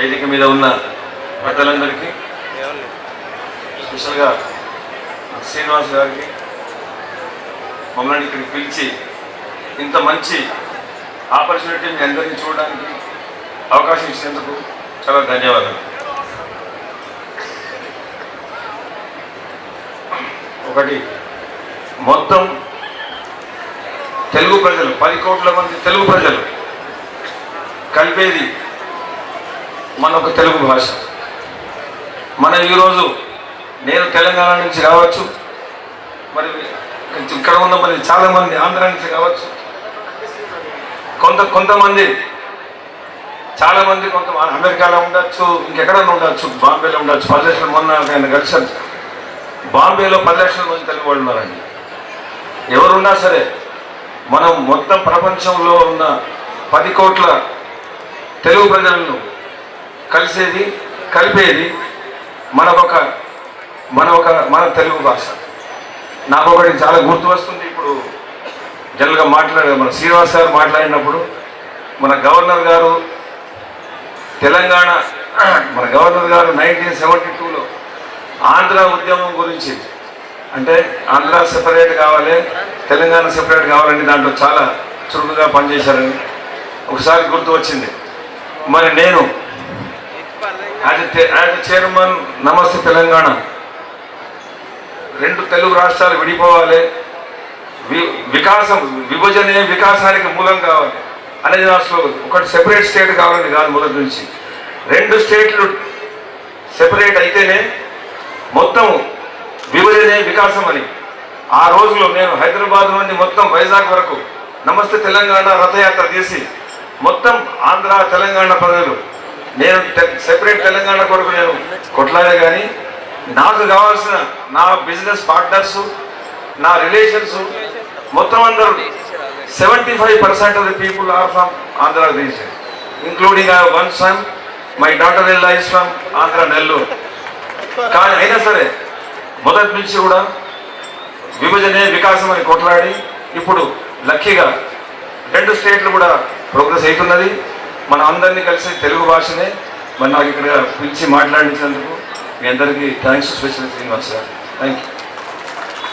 వేదిక మీద ఉన్న పెద్దలందరికీ స్పెషల్గా శ్రీనివాస్ గారికి మమ్మల్ని ఇక్కడికి పిలిచి ఇంత మంచి ఆపర్చునిటీ మీ అందరినీ చూడడానికి అవకాశం ఇచ్చినందుకు చాలా ధన్యవాదాలు. ఒకటి మొత్తం తెలుగు ప్రజలు పది కోట్ల మంది తెలుగు ప్రజలు కలిపేది మన ఒక తెలుగు భాష. మనం ఈరోజు నేను తెలంగాణ నుంచి కావచ్చు మరి ఇక్కడ ఉన్న మరి చాలామంది ఆంధ్ర నుంచి కావచ్చు కొంత కొంతమంది చాలామంది కొంత అమెరికాలో ఉండొచ్చు ఇంకెక్కడన్నా ఉండొచ్చు బాంబేలో ఉండొచ్చు పది లక్షల మొన్న ఆయన కలిసారు బాంబేలో పది లక్షల మంది తెలుగు వాళ్ళు ఉన్నారండి. ఎవరున్నా సరే మనం మొత్తం ప్రపంచంలో ఉన్న పది కోట్ల తెలుగు ప్రజలను కలిసేది కలిపేది మనకొక మన ఒక మన తెలుగు భాష. నాకు ఒకటి చాలా గుర్తు వస్తుంది ఇప్పుడు జనరల్గా మాట్లాడే మన శ్రీనివాస్ గారు మాట్లాడినప్పుడు మన గవర్నర్ గారు తెలంగాణ మన గవర్నర్ గారు నైన్టీన్ సెవెంటీ టూలో ఆంధ్ర ఉద్యమం గురించి అంటే ఆంధ్ర సెపరేట్ కావాలి తెలంగాణ సెపరేట్ కావాలని దాంట్లో చాలా చురుకుగా పనిచేశారని ఒకసారి గుర్తు వచ్చింది. మరి నేను యాజ్ చైర్మన్ నమస్తే తెలంగాణ రెండు తెలుగు రాష్ట్రాలు విడిపోవాలి. వి- వికాసం విభజనే వికాసానికి మూలం కావాలి. అనేది నా స్లోగన్ ఒకటి సెపరేట్ స్టేట్ కావాలని కాదు మొదటి నుంచి. రెండు స్టేట్లు సెపరేట్ అయితేనే మొత్తం విభజనే వికాసం అని. ఆ రోజులో నేను హైదరాబాద్ నుండి మొత్తం వైజాగ్ వరకు నమస్తే తెలంగాణ రథయాత్ర తీసి మొత్తం ఆంధ్ర తెలంగాణ ప్రజలు నేను తె- సెపరేట్ తెలంగాణ కొరకు నేను కొట్లాడే కానీ నాకు కావాల్సిన నా బిజినెస్ పార్ట్నర్స్ నా రిలేషన్స్ మొత్తం అందరూ seventy five percent of the people are from Andhra region including one son my daughter L life from Andhra Nellore కానీ అయినా సరే మొదటి నుంచి కూడా విభజనే వికాసం అని కొట్లాడి ఇప్పుడు లక్కీగా రెండు స్టేట్లు కూడా ప్రోగ్రెస్ అవుతున్నది. మన అందరినీ కలిసి తెలుగు భాషనే మరి నాకు ఇక్కడ పిలిచి మాట్లాడించినందుకు మీ అందరికీ thanks special Srinivas sir. Thank you